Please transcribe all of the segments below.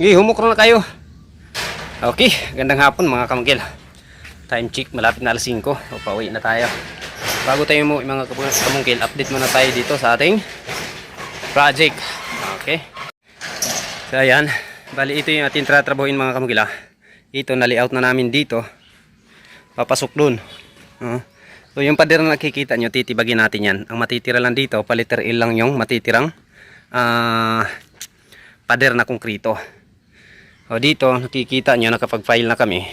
Okay, humukro na kayo. Okay, gandang hapon mga kamagil. Time check, malapit na alas 5. O, pauwi na tayo. Bago tayo mo mga kamungkil, update muna tayo dito sa ating project. Okay. So ayan, bali ito yung ating tratrabuhin mga kamungkil ah. Ito, na-layout na namin dito. Papasok dun. Uh, so yung pader na nakikita nyo, titibagin natin yan. Ang matitira lang dito, paliter lang yung matitirang ah pader na konkrito. O dito, nakikita nyo, nakapag-file na kami.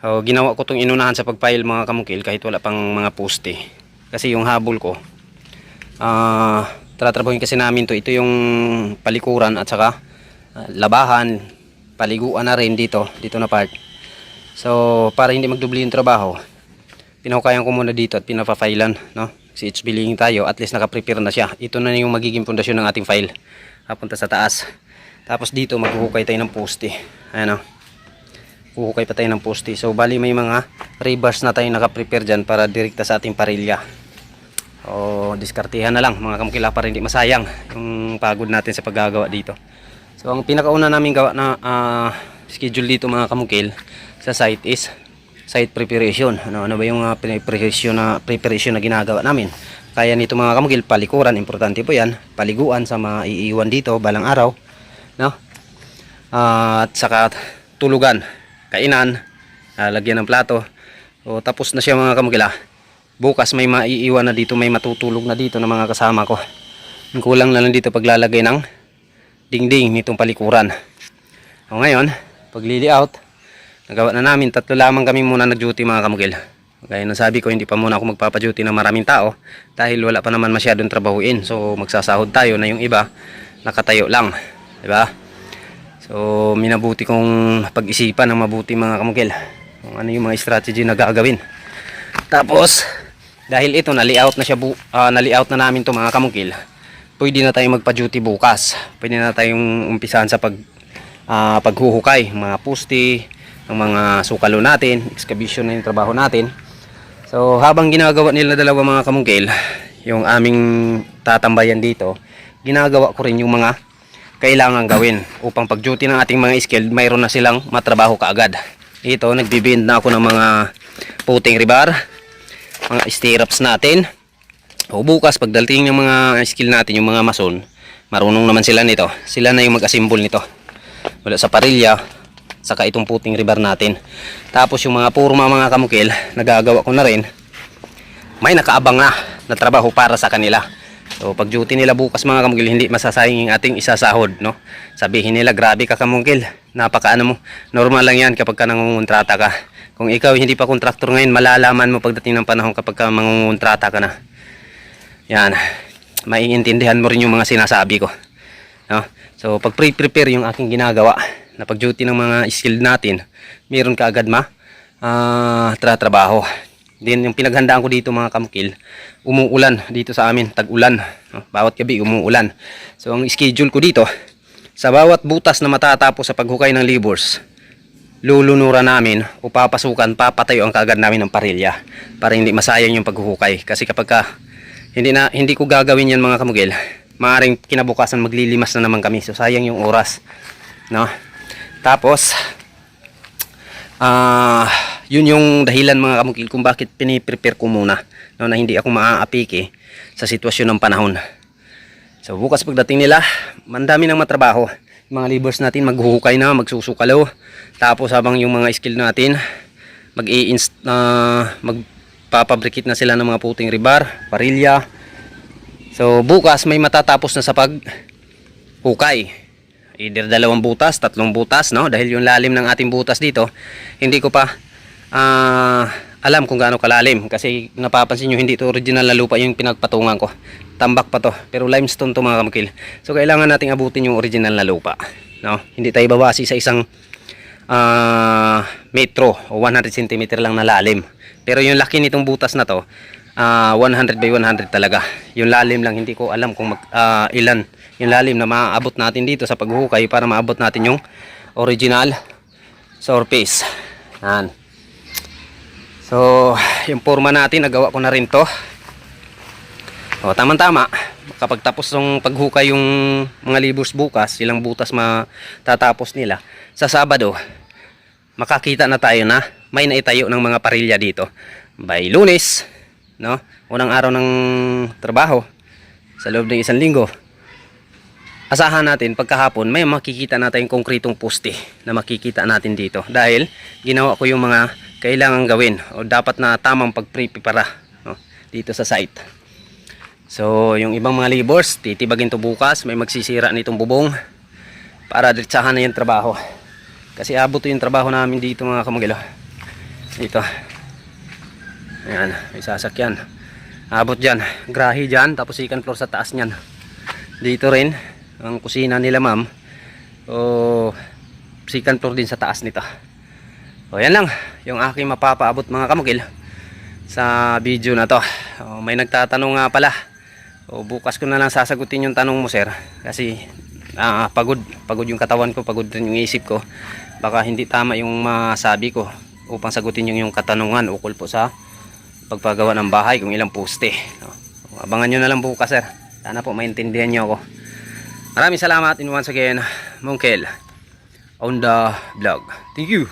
O, ginawa ko itong inunahan sa pag-file mga kamukil kahit wala pang mga poste. Kasi yung habol ko, ah, tatrabahin kasi namin to Ito yung palikuran at saka ah, labahan, paliguan na rin dito, dito na part. So, para hindi magdubli yung trabaho, pinahukayan ko muna dito at pinapafailan, no? Si HB billing tayo, at least nakaprepare na siya. Ito na yung magiging pundasyon ng ating file. Papunta sa taas. Tapos dito maghuhukay tayo ng poste. Ayan o. Huhukay pa tayo ng poste. So bali may mga rebars na tayo nakaprepare dyan para direkta sa ating parilya. O diskartihan na lang mga kamukila para hindi masayang yung pagod natin sa paggagawa dito. So ang pinakauna namin gawa na ah, schedule dito mga kamukil sa site is site preparation. Ano, ano ba yung uh, preparation na preparation na ginagawa namin? Kaya nito mga kamukil, palikuran, importante po 'yan. Paliguan sa maiiwan dito balang araw, no? Ah, at saka tulugan, kainan, ah, lagyan ng plato. O tapos na siya mga kamukil. ah. Bukas may maiiwan na dito, may matutulog na dito ng mga kasama ko. Ang kulang na lang dito paglalagay ng dingding nitong palikuran. O ngayon, pag out, nagawa na namin, tatlo lamang kami muna nag-duty mga kamugil. Kaya nasabi ko, hindi pa muna ako magpapa-duty ng maraming tao dahil wala pa naman masyadong trabahuin. So magsasahod tayo na yung iba, nakatayo lang. 'Di ba? So minabuti kong pag-isipan ng mabuti mga kamugil. Kung ano yung mga strategy na gagawin. Tapos, dahil ito, na-layout na siya, bu ah, na-layout na namin to mga kamugil. Pwede na tayong magpa-duty bukas. Pwede na tayong umpisahan sa pag ah, paghuhukay, mga pusti, ang mga sukalo natin, excavation na yung trabaho natin. So habang ginagawa nila dalawa mga kamungkil, yung aming tatambayan dito, ginagawa ko rin yung mga kailangan gawin upang pag duty ng ating mga skilled, mayroon na silang matrabaho kaagad. Ito, nagbibind na ako ng mga puting rebar, mga stirrups natin. O bukas, pagdating ng mga skill natin, yung mga mason, marunong naman sila nito. Sila na yung mag-assemble nito. Wala sa parilya, saka itong puting rebar natin. Tapos yung mga puro mga, mga kamukil, nagagawa ko na rin. May nakaabang na na trabaho para sa kanila. So pag duty nila bukas mga kamukil, hindi masasayang yung ating isasahod, no? Sabihin nila, grabe ka kamukil, napaka ano mo, normal lang yan kapag ka nangungontrata ka. Kung ikaw hindi pa kontraktor ngayon, malalaman mo pagdating ng panahon kapag ka mangungontrata ka na. Yan, maiintindihan mo rin yung mga sinasabi ko. No? So pag pre-prepare yung aking ginagawa, na pag duty ng mga skilled natin, meron ka agad ma ah tratrabaho. Then yung pinaghandaan ko dito mga kamkil, umuulan dito sa amin, tag-ulan. Bawat gabi umuulan. So ang schedule ko dito, sa bawat butas na matatapos sa paghukay ng libors, lulunuran namin o papasukan, papatayo ang kaagad namin ng parilya para hindi masayang yung paghuhukay. Kasi kapag ka, hindi, na, hindi ko gagawin yan mga kamugil, maaaring kinabukasan maglilimas na naman kami. So sayang yung oras. No? Tapos, ah yun yung dahilan mga kamukil kung bakit piniprepare ko muna no, na hindi ako maaapike sa sitwasyon ng panahon. So bukas pagdating nila, mandami nang matrabaho. Yung mga laborers natin maghuhukay na, magsusukalo. Tapos habang yung mga skill natin, mag uh, magpapabricate na sila ng mga puting rebar, parilya. So bukas may matatapos na sa paghukay either dalawang butas, tatlong butas, no? Dahil yung lalim ng ating butas dito, hindi ko pa ah, alam kung gaano kalalim kasi napapansin nyo hindi ito original na lupa yung pinagpatungan ko. Tambak pa to, pero limestone to mga kamukil. So kailangan nating abutin yung original na lupa, no? Hindi tayo babasi sa isang ah, metro o 100 cm lang na lalim. Pero yung laki nitong butas na to, ah, 100 by 100 talaga. Yung lalim lang hindi ko alam kung mag, ah, ilan yung lalim na maaabot natin dito sa paghuhukay para maabot natin yung original surface. Yan. So, yung forma natin nagawa ko na rin to. O, tamang-tama. Kapag tapos ng paghukay yung mga liburs bukas, ilang butas matatapos nila, sa Sabado, makakita na tayo na may naitayo ng mga parilya dito. By lunes, no? Unang araw ng trabaho, sa loob ng isang linggo, asahan natin pagkahapon may makikita natin yung konkretong poste na makikita natin dito. Dahil ginawa ko yung mga kailangan gawin o dapat na tamang pagprepara no, dito sa site. So yung ibang mga labors titibagin to bukas. May magsisira nitong bubong para diretsahan na yung trabaho. Kasi abot yung trabaho namin dito mga kamagilo. Dito ayan may sasakyan. Abot dyan grahe dyan tapos second floor sa taas nyan dito rin ang kusina nila ma'am. O second floor din sa taas nito. O yan lang yung aking mapapaabot mga kamukil sa video na to. O, may nagtatanong nga pala. O bukas ko na lang sasagutin yung tanong mo sir. Kasi ah, pagod pagod yung katawan ko pagod rin yung isip ko. Baka hindi tama yung masabi ko upang sagutin yung, yung katanungan ukol po sa pagpagawa ng bahay kung ilang poste abangan nyo na lang bukas sir sana po maintindihan nyo ako Maraming salamat and once again, Mongkel on the vlog. Thank you.